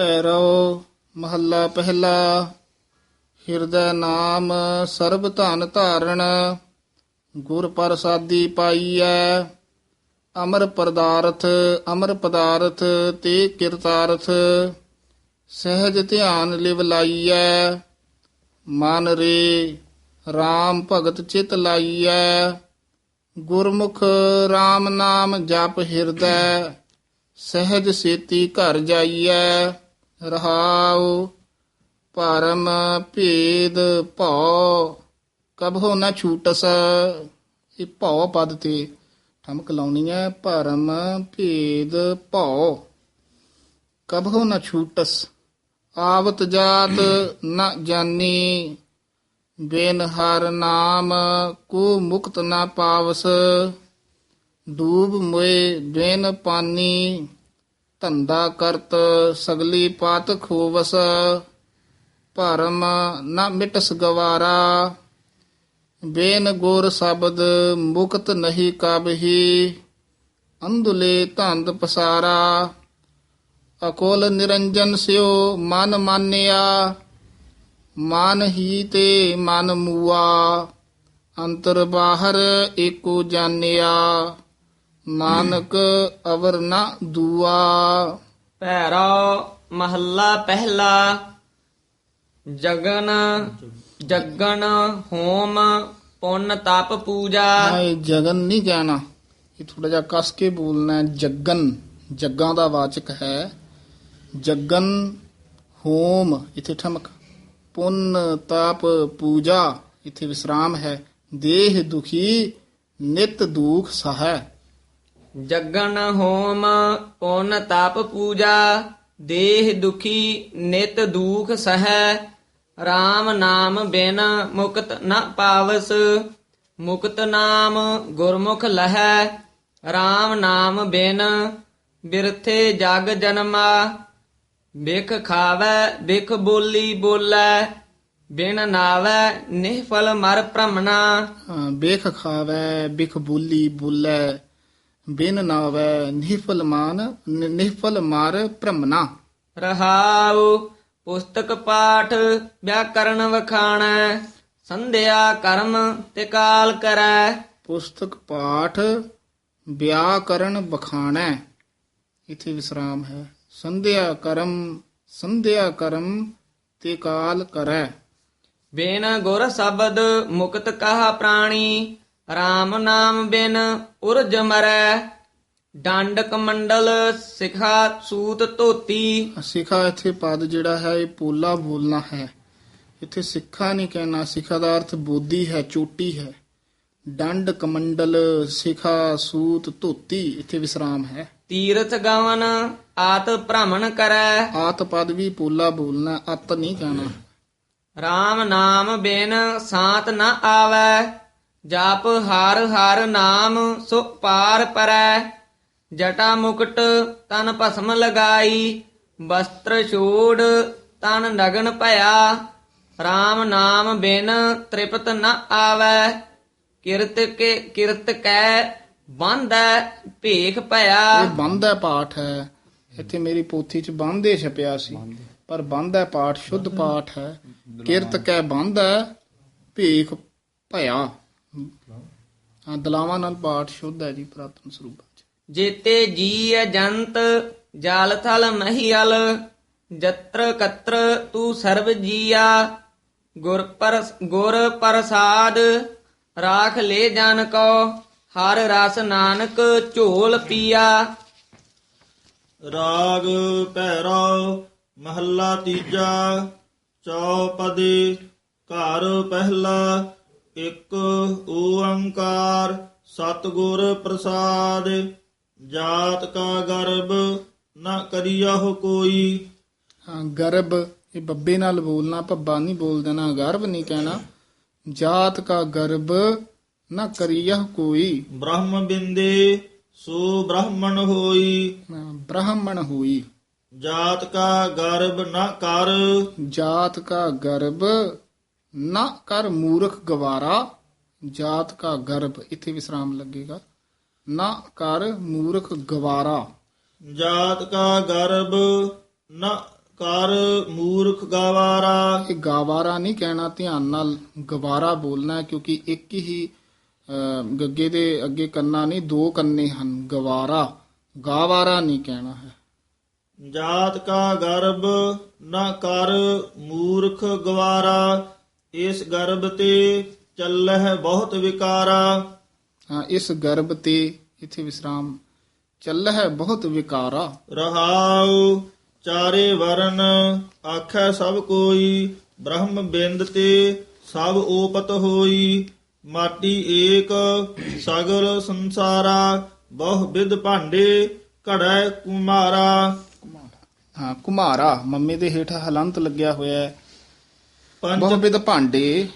ਭੈਰਵ ਮਹੱਲਾ ਪਹਿਲਾ। ਹਿਰਦੈ ਨਾਮ ਸਰਬ ਧਨ ਧਾਰਣ, ਗੁਰ ਪ੍ਰਸਾਦੀ ਪਾਈਐ। ਅਮਰ ਪਦਾਰਥ ਅਮਰ ਪਦਾਰਥ ਤੇ ਕਿਰਤਾਰਥ, ਸਹਿਜ ਧਿਆਨ ਲਿਵ ਲਾਈਐ। ਮਨ ਰੇ RAM ਭਗਤ ਚਿਤ ਲਾਈਐ। ਗੁਰਮੁਖ RAM ਨਾਮ ਜਪ ਹਿਰਦੈ, ਸਹਿਜ ਸੇਤੀ ਘਰ ਜਾਈਐ। ਰਹਾਉ, ਪਰਮ ਭੇਦ ਭਉ ਕਬਹੁ ਨ ਛੂਟਸ। ਇਹ ਭਉ ਪਦ ਤੇ ਠਮਕ ਲਾਉਣੀ ਹੈ, ਪਰਮ ਭੇਦ ਭਉ ਕਬਹੁ ਨ ਛੂਟਸ। ਆਵਤ ਜਾਤ ਨ ਜਾਨੀ, ਬੇਨ ਹਰ ਨਾਮ ਕੋ ਮੁਕਤ ਨ ਪਾਵਸ। ਡੂਬ ਮੋਏ ਬਿਨ ਪਾਨੀ ਧੰਦਾ ਕਰਤ ਸਗਲੀ ਪਾਤ ਖੋਵਸ, ਭਰਮ ਨਾ ਮਿਟਸ ਗਵਾਰਾ। ਬੇਨ ਗੁਰ ਸ਼ਬਦ ਮੁਕਤ ਨਹੀਂ ਕਬਹੀ, ਅੰਧੁਲੇ ਧੰਦ ਪਸਾਰਾ। ਅਕੋਲ ਨਿਰੰਜਨ ਸਿਓ ਮਨ ਮਾਨਿਆ, ਮਨ ਹੀ ਤੇ ਮਨ ਮੂਆ, ਅੰਤਰ ਬਾਹਰ ਏਕੋ ਜਾਣਿਆ। ਨਾਨਕ ਅਵਰ ਨ ਦੂਆ। ਭੈਰੋ ਮਹੱਲਾ ਪਹਿਲਾ। ਜਗਨ ਜਗਨ ਹੋਮ ਪੁੰਨ ਤਪ ਪੂਜਾ। ਹਾਂ ਇਹ ਜਗਨ ਨਹੀਂ ਕਹਿਣਾ। ਇਹ ਥੋੜਾ ਜਿਹਾ ਕਸ ਕੇ ਬੋਲਣਾ ਹੈ। ਜਗਨ ਜੱਗਾਂ ਦਾ ਵਾਚਕ ਹੈ। ਜਗਨ ਹੋਮ ਇਥੇ ਠਮਕ। ਪੁੰਨ ਤਾਪ ਪੂਜਾ ਇਥੇ ਵਿਸਰਾਮ ਹੈ। ਦੇਹ ਦੁਖੀ ਨਿਤ ਦੁਖ ਸਹੈ ਜਗਨ ਹੋਮ ਪੁੰਨ ਤਪ ਪੂਜਾ, ਦੇਹ ਦੁਖੀ, ਨਿਤ ਦੁਖ ਸਹੈ RAM ਨਾਮ ਬਿਨ ਮੁਕਤ ਨ ਪਾਵਸ, ਮੁਕਤ ਨਾਮ ਗੁਰਮੁਖ ਲਹੈ RAM ਨਾਮ ਬਿਨ ਬਿਰਥੇ ਜਗ ਜਨਮਾ, ਬਿਖ ਖਾਵੈ, ਬਿਖ ਬੋਲੀ ਬੋਲੈ, ਬਿਨ ਨਾਵੈ ਨਿਹਫਲ ਮਰ ਭ੍ਰਮਣਾ। ਬਿਖ ਖਾਵੈ, ਬਿਖ ਬੋਲੀ ਬੋਲੇ ਬਿਨ ਨਾਵੈ ਨਿਹਫਲ ਮਾਨ ਨਿ- ਨਿਹਫਲ ਮਾਰ ਭ੍ਰਮਨਾ। ਰਹਾਉ ਪੁਸਤਕ ਪਾਠ ਵਿਆਕਰਨ ਵਖਾਣੈ ਸੰਧਿਆ ਕਰਮ ਤੇ ਕਾਲ ਕਰੈ। ਪੁਸਤਕ ਪਾਠ ਵਿਆਕਰਨ ਬਖਾਣੈ ਇਥੇ ਵਿਸਰਾਮ ਹੈ। ਸੰਧਿਆ ਕਰਮ ਸੰਧਿਆ ਕਰਮ ਤੇ ਕਾਲ ਕਰੈ। ਬਿਨ ਗੁਰ ਸ਼ਬਦ ਮੁਕਤ ਕਹਾ ਪ੍ਰਾਣੀ RAM ਨਾਮ ਬਿਨ ਉਰਜ ਮਰੈ ਡੰਡਕ ਮੰਡਲ ਸਿਖਾ ਸੂਤ ਧੋਤੀ। ਸਿਖਾ ਇਥੇ ਪਦ ਜਿਹੜਾ ਹੈ ਇਹ ਪੋਲਾ ਬੋਲਣਾ ਹੈ। ਇਥੇ ਸਿੱਖਾ ਨਹੀਂ ਕਹਿਣਾ ਸਿਖਾ ਦਾ ਅਰਥ ਬੋਧੀ ਹੈ ਚੋਟੀ ਹੈ। ਡੰਡ ਕਮੰਡਲ ਸਿਖਾ ਸੂਤ ਧੋਤੀ ਇਥੇ ਵਿਸਰਾਮ ਹੈ। ਤੀਰਥ ਗਵਨ ਆਤ ਭ੍ਰਮਣ ਕਰੈ। ਆਤ ਪਦ ਵੀ ਪੋਲਾ ਬੋਲਣਾ ਅਤ ਨਹੀਂ ਕਹਿਣਾ। RAM ਨਾਮ ਬਿਨ ਸਾਤ ਨ ਆਵੈ। ਜਾਪ ਹਰ ਹਰ ਨਾਮ ਸੋ ਪਾਰ ਪਰੈ, ਜਟਾ ਮੁਕਟ ਤਨ ਭਸਮ ਲਗਾਈ, ਵਸਤਰ ਛੋੜ ਤਨ ਨਗਨ ਭਇਆ, RAM ਨਾਮ ਬਿਨ ਤ੍ਰਿਪਤ ਨ ਆਵੈ, ਕਿਰਤ ਕੇ ਕਿਰਤ ਕੈ ਬੰਧੈ ਭੇਖ ਭਇਆ। ਇਹ ਬੰਦ ਪਾਠ ਹੈ, ਇੱਥੇ ਮੇਰੀ ਪੋਥੀ 'ਚ ਬੰਦੇ ਛਪਿਆ ਸੀ, ਪਰ ਬੰਦ ਹੈ ਪਾਠ ਸ਼ੁੱਧ ਪਾਠ ਹੈ, ਕਿਰਤ ਕੈ ਬੰਦ ਭੇਖ ਭਇਆ। ਹਾਂ ਦਲਾਵਾਂ ਨਾਲ ਪਾਠ ਸ਼ੁੱਧ ਹੈ ਜੀ ਪ੍ਰਾਤਨ ਸਰੂਪਾ 'ਚ। ਜੇਤੇ ਜੀ ਅਜੰਤ ਜਲ ਥਲ ਮਹੀਲ ਜਤਰ ਕਤਰ ਤੂੰ ਸਰਬ ਜੀਆ ਗੁਰ ਪਰ ਗੁਰ ਪ੍ਰਸਾਦ ਰਾਖ ਲੈ ਜਨ ਕੋ ਹਰ ਰਸ ਨਾਨਕ ਝੋਲ ਪੀਆ। ਰਾਗ ਭੈਰਵ ਮਹੱਲਾ ਤੀਜਾ ਚੌਪਦੀ ਘਰ ਪਹਿਲਾ ਇੱਕ ਓੰਕਾਰ ਸਤਿਗੁਰ ਪ੍ਰਸਾਦ ਜਾਤ ਕਾ ਗਰਬ ਨਾ ਕਰਿਆਹ ਕੋਈ। ਹਾਂ ਗਰਭ ਇਹ ਬੱਬੇ ਨਾਲ ਬੋਲਣਾ ਭੱਬਾ ਨਹੀਂ ਬੋਲ ਦੇਣਾ ਗਰਭ ਨਹੀਂ ਕਹਿਣਾ। ਜਾਤ ਕਾ ਗਰਭ ਨਾ ਕਰੀਯਹ ਕੋਈ। ਬ੍ਰਹਮ ਬਿੰਦੇ ਸੋ ਬ੍ਰਾਹਮਣ ਹੋਈ। ਬ੍ਰਾਹਮਣ ਹੋਈ। ਜਾਤ ਕਾ ਗਰਬ ਨਾ ਕਰ। ਜਾਤ ਕਾ ਗਰਭ ਨਾ ਕਰ ਮੂਰਖ ਗਵਾਰਾ ਜਾਤ ਕਾ ਗਰਭ ਇੱਥੇ ਵਿਸਰਾਮ ਲੱਗੇਗਾ। ਨਾ ਕਰ ਮੂਰਖ ਗਵਾਰਾ। ਜਾਤ ਕਾ ਗਰਬ ਨ ਕਰ ਮੂਰਖ ਗਵਾਰਾ। ਇਹ ਗਾਵਾਰਾ ਨਹੀਂ ਕਹਿਣਾ ਧਿਆਨ ਨਾਲ ਗਵਾਰਾ ਬੋਲਣਾ ਕਿਉਂਕਿ ਇੱਕ ਹੀ ਗੱਗੇ ਦੇ ਅੱਗੇ ਕੰਨਾ ਨਹੀਂ ਦੋ ਕੰਨੇ ਹਨ। ਗਵਾਰਾ ਗਾਵਾਰਾ ਨਹੀਂ ਕਹਿਣਾ ਹੈ। ਜਾਤ ਕਾ ਗਰਭ ਨਾ ਕਰ ਮੂਰਖ ਗਵਾਰਾ। ਇਸ ਗਰਭ ਤੇ ਚੱਲਹਿ ਬਹੁਤ ਵਿਕਾਰਾ। ਹਾਂ ਇਸ ਗਰਭ ਤੇ ਇਥੇ ਵਿਸਰਾਮ ਚੱਲ ਹੈ ਬਹੁਤ ਵਿਕਾਰਾ। ਰਹਾਉ ਚਾਰੇ ਵਰਨ ਆਖੈ ਸਭ ਕੋਈ ਬ੍ਰਹਮ ਬਿੰਦ ਤੇ ਸਭ ਓਪਤ ਹੋਈ ਮਾਟੀ ਏਕ ਸਗਲ ਸੰਸਾਰਾ ਬਹੁ ਵਿਦ ਭਾਂਡੇ ਘੜੈ ਕੁਮਾਰਾ। ਹਾਂ ਕੁਮਾਰਾ ਮੰਮੇ ਦੇ ਹੇਠ ਹਲੰਤ ਲੱਗਿਆ ਹੋਇਆ ਹੈ। ਪੰਜ ਬਹੁ ਭਾਂਡੇ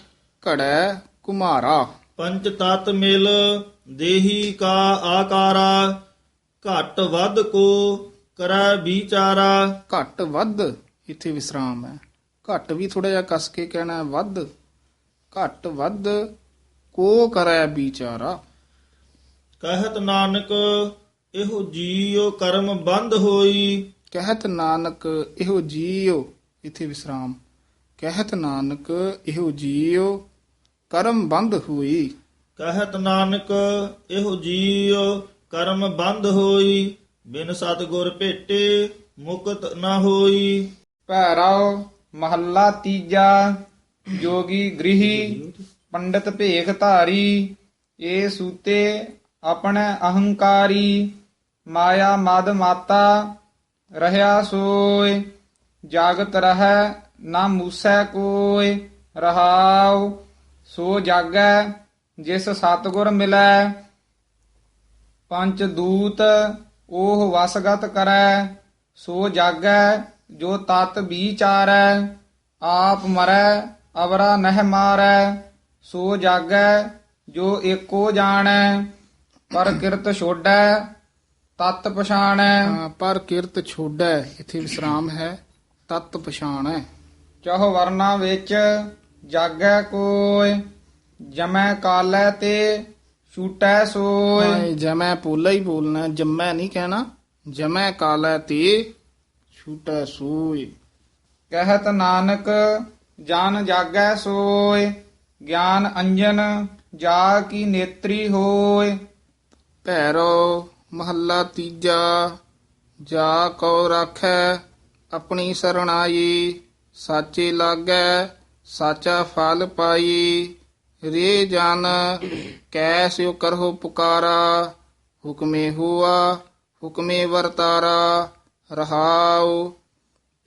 ਘੜੈ ਕੁਮਾਰਾ। ਪੰਚ ਤਤ ਮਿਲ ਦੇਹੀ ਕਾ ਆਕਾਰਾ ਘਟ ਵੱਧ ਕੋ ਕਰੈ ਵਿਚਾਰਾ। ਘੱਟ ਵੱਧ ਇੱਥੇ ਵਿਸਰਾਮ ਹੈ। ਘੱਟ ਵੀ ਥੋੜਾ ਜਿਹਾ ਕਸ ਕੇ ਕਹਿਣਾ ਹੈ ਵੱਧ। ਘੱਟ ਵੱਧ ਕੋ ਕਰੈ ਵਿਚਾਰਾ। ਕਹਿਤ ਨਾਨਕ ਇਹੋ ਜੀਉ ਕਰਮ ਬੰਦ ਹੋਈ। ਕਹਿਤ ਨਾਨਕ ਇਹੋ ਜੀਉ ਇੱਥੇ ਵਿਸਰਾਮ। ਕਹਿਤ ਨਾਨਕ ਇਹੋ ਜੀਉ ਕਰਮ ਬੰਦ ਹੋਈ। ਕਹਿਤ ਨਾਨਕ ਇਹੋ ਜੀਉ ਕਰਮ ਬੰਦ ਹੋਈ। ਬਿਨ ਸਤਗੁਰ ਭੇਟੇ ਮੁਕਤ ਨਾ ਹੋਈ। ਭੈਰਵ ਮਹੱਲਾ ਤੀਜਾ ਜੋਗੀ ਗ੍ਰਹੀ ਪੰਡਤ ਭੇਖ ਧਾਰੀ ਏ ਸੂਤੇ ਆਪਣੇ ਅਹੰਕਾਰੀ ਮਾਇਆ ਮਦ ਮਾਤਾ ਰਹਿਆ ਸੋਏ ਜਾਗਤ ਰਹੈ ਨਾ ਮੂਸੈ ਕੋਇ ਰਹਾਉ ਸੋ ਜਾਗੈ ਜਿਸ ਸਤਗੁਰ ਮਿਲੈ। ਪੰਚ ਦੂਤ ਉਹ ਵਸਗਤ ਕਰੈ ਸੋ ਜਾਗੈ ਜੋ ਤਤ ਵਿਚਾਰੈ ਆਪ ਮਰੈ ਅਵਰਾ ਨਹਿ ਮਾਰੈ। ਸੋ ਜਾਗੈ ਜੋ ਏਕੋ ਜਾਣੈ ਪਰ ਕਿਰਤ ਛੋਡੈ ਤਤ ਪਛਾਣੈ। ਹਾਂ, ਪਰ ਕਿਰਤ ਛੋੜੈ ਇੱਥੇ ਵਿਸਰਾਮ ਹੈ ਤਤ ਪਛਾਣੈ। ਚਹੁ ਵਰਨਾ ਵਿੱਚ ਜਾਗੈ ਕੋਇ ਜਮੈ ਕਾਲੈ ਤੇ ਛੂਟੈ ਸੋਇ। ਹਾਂ, ਇਹ ਜਮੈ ਪੋਲਾ ਹੀ ਬੋਲਣਾ ਜਮੈ ਨਹੀਂ ਕਹਿਣਾ। ਜਮੈ ਕਾਲੈ ਤੇ ਛੂਟੈ ਸੋਈ ਕਹਿਤ ਨਾਨਕ ਜਨ ਜਾਗੈ ਸੋਇ ਗਿਆਨ ਅੰਜਨ ਜਾ ਕੀ ਨੇਤਰੀ ਹੋਇ। ਭੈਰੋ ਮਹੱਲਾ ਤੀਜਾ ਜਾ ਕੋ ਰਾਖੈ ਆਪਣੀ ਸਰਣਾਈ। ਸਾਚੇ ਲਾਗੈ, ਸਾਚਾ ਫਲ ਪਾਈ। ਰੇ ਜਨ ਕੈਸ਼ਿਉ ਕਰਹੁ ਪੁਕਾਰਾ। ਹੁਕਮੇ ਹੁਆ, ਹੁਕਮੇ ਵਰਤਾਰਾ। ਰਹਾਉ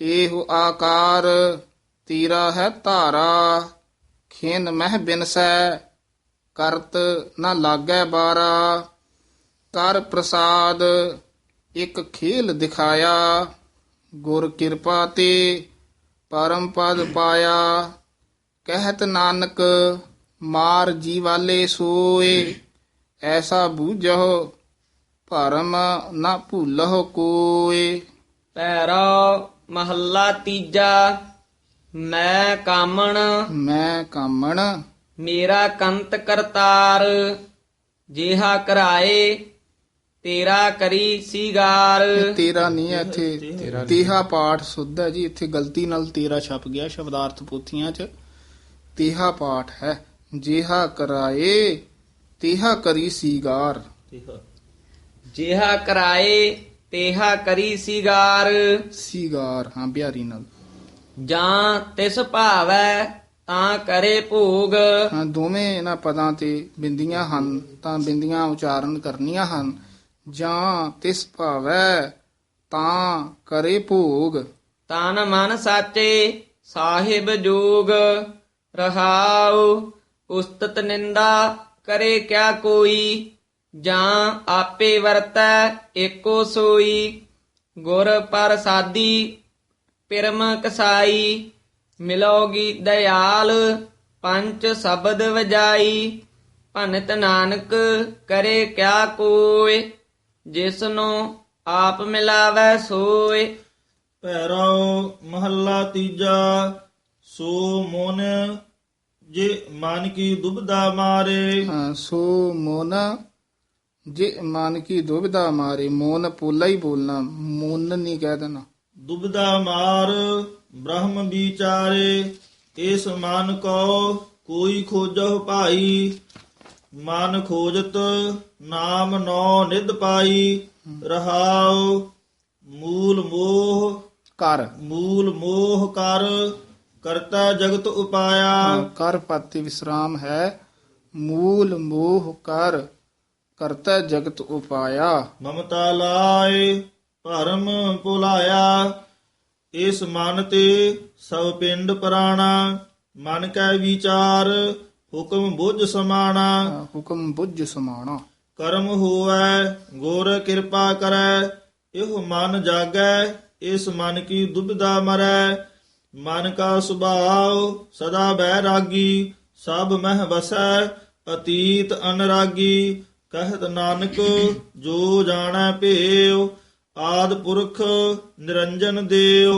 ਇਹੋ ਆਕਾਰ, ਤੀਰਾ ਹੈ ਧਾਰਾ। ਖੇਨ ਮਹਿ ਬਿਨਸੈ, ਕਰਤ ਨਾ ਲਾਗੈ ਬਾਰਾ। ਕਰ ਪ੍ਰਸਾਦ, ਇੱਕ ਖੇਲ ਦਿਖਾਇਆ। ਗੁਰ ਕਿਰਪਾ ਤੇ ਪਰਮ ਪਦ ਪਾਇਆ ਕਹਿਤ ਨਾਨਕ ਮਾਰ ਜੀ ਵਾਲੇ ਸੋਏ ਐਸਾ ਬੂਝੋ ਭਰਮ ਨਾ ਭੁੱਲਹੁ ਕੋਏ। ਪੈਰਾ ਮਹੱਲਾ ਤੀਜਾ ਮੈਂ ਕਾਮਣ ਮੈਂ ਕਾਮਣ। ਮੇਰਾ ਕੰਤ ਕਰਤਾਰ ਜਿਹਾ ਕਰਾਏ ਤੇਰਾ ਕਰੀ ਸੀਗਾਰ। ਤੇਰਾ ਨਹੀਂ ਹੈ ਇੱਥੇ। ਤੇਹਾ ਪਾਠ ਸੁੱਧ ਹੈ ਜੀ। ਇੱਥੇ ਗਲਤੀ ਨਾਲ ਤੇਰਾ ਛਪ ਗਿਆ ਸ਼ਬਦਾਰਥ ਪੋਥੀਆਂ 'ਚ। ਤੇਹਾ ਪਾਠ ਹੈ। ਜਿਹਾ ਕਰਾਏ ਤੇਹਾ ਕਰੀ ਸੀਗਾਰ। ਜਿਹਾ ਕਰਾਏ ਤੇਹਾ ਕਰੀ ਸੀਗਾਰ। ਸੀਗਾਰ ਹਾਂ ਬਿਹਾਰੀ ਨਾਲ। ਜਾਂ ਤਿਸ ਭਾਵੈ ਤਾਂ ਕਰੇ ਭੋਗ। ਹਾਂ ਦੋਵੇਂ ਇਹਨਾਂ ਪਦਾਂ ਤੇ ਬਿੰਦੀਆਂ ਹਨ ਤਾਂ ਬਿੰਦੀਆਂ ਉਚਾਰਨ ਕਰਨੀਆਂ ਹਨ। ਜਾਂ ਤਿਸ ਭਾਵੈ ਤਾਂ ਕਰੇ ਭੋਗ। ਤਨ ਮਨ ਸਾਚੇ ਸਾਹਿਬ ਜੋਗ ਰਹਾਉ, ਉਸਤਤ ਨਿੰਦਾ ਕਰੇ ਕਿਆ ਕੋਈ, ਜਾਂ ਆਪੇ ਵਰਤੈ ਏਕੋ ਸੋਈ। ਗੁਰ ਪ੍ਰਸਾਦੀ ਪਿਰਮ ਕਸਾਈ ਮਿਲੋਗੀ ਦਇਆਲ ਪੰਜ ਸ਼ਬਦ ਵਜਾਈ। ਭਨਤ ਨਾਨਕ ਕਰੇ ਕਿਆ ਕੋਇ ਜਿਸਨੂੰ ਆਪ ਮਿਲਾਵੈ ਸੋਏ। ਭੈਰਵ ਮਹੱਲਾ ਤੀਜਾ ਸੋ ਮਨ ਜੇ ਮਨ ਕੀ ਦੁਬਦਾ ਮਾਰੇ। ਹਾਂ, ਸੋ ਮੋਨ ਜੇ ਮਨ ਕੀ ਦੁਬਿਧਾ ਮਾਰੇ ਮੋਨ ਪੋਲਾ ਹੀ ਬੋਲਣਾ ਮੋਨ ਨਹੀਂ ਕਹਿ ਦੇਣਾ। ਦੁਬਦਾ ਮਾਰ ਬ੍ਰਹਮ ਵਿਚਾਰੇ ਇਸ ਮਨ ਕੋ ਕੋਈ ਖੋਜਹੁ ਭਾਈ। ਮਨ ਖੋਜਤ ਨਾਮ ਨੌ ਨਿਧ ਪਾਈ ਰਹਾਉ ਮੂਲ ਮੋਹ ਕਰ। ਮੂਲ ਮੋਹ ਕਰ ਕਰਤਾ ਜਗਤ ਉਪਾਇਆ। ਕਰ ਪਾਤੀ ਵਿਸਰਾਮ ਹੈ ਮੂਲ ਮੋਹ ਕਰ ਕਰਤਾ ਜਗਤ ਉਪਾਇਆ। ਮਮਤਾ ਲਾਏ ਭਰਮ ਭੁਲਾਇਆ। ਇਸ ਮਨ ਤੇ ਸਭ ਪਿੰਡ ਪ੍ਰਾਣਾ ਮਨ ਕੈ ਵਿਚਾਰ ਹੁਕਮ ਬੁੱਝ ਸਮਾਣਾ। ਹੁਕਮ ਬੁੱਝ ਸਮਾਣਾ। ਕਰਮ ਹੋਵੈ ਗੁਰ ਕਿਰਪਾ ਕਰੈ ਇਹੋ ਮਨ ਜਾਗੈ ਇਸ ਮਨ ਕੀ ਦੁਬਿਧਾ ਮਰੈ। ਮਨ ਕਾ ਸੁਭਾਵ ਸਦਾ ਬੈਰਾਗੀ ਸਭ ਮਹਿ ਵਸੈ ਅਤੀਤ ਅਨਰਾਗੀ। ਕਹਿਤ ਨਾਨਕ ਜੋ ਜਾਣੈ ਭੇਵ ਆਦ ਪੁਰਖ ਨਿਰੰਜਨ ਦੇਵ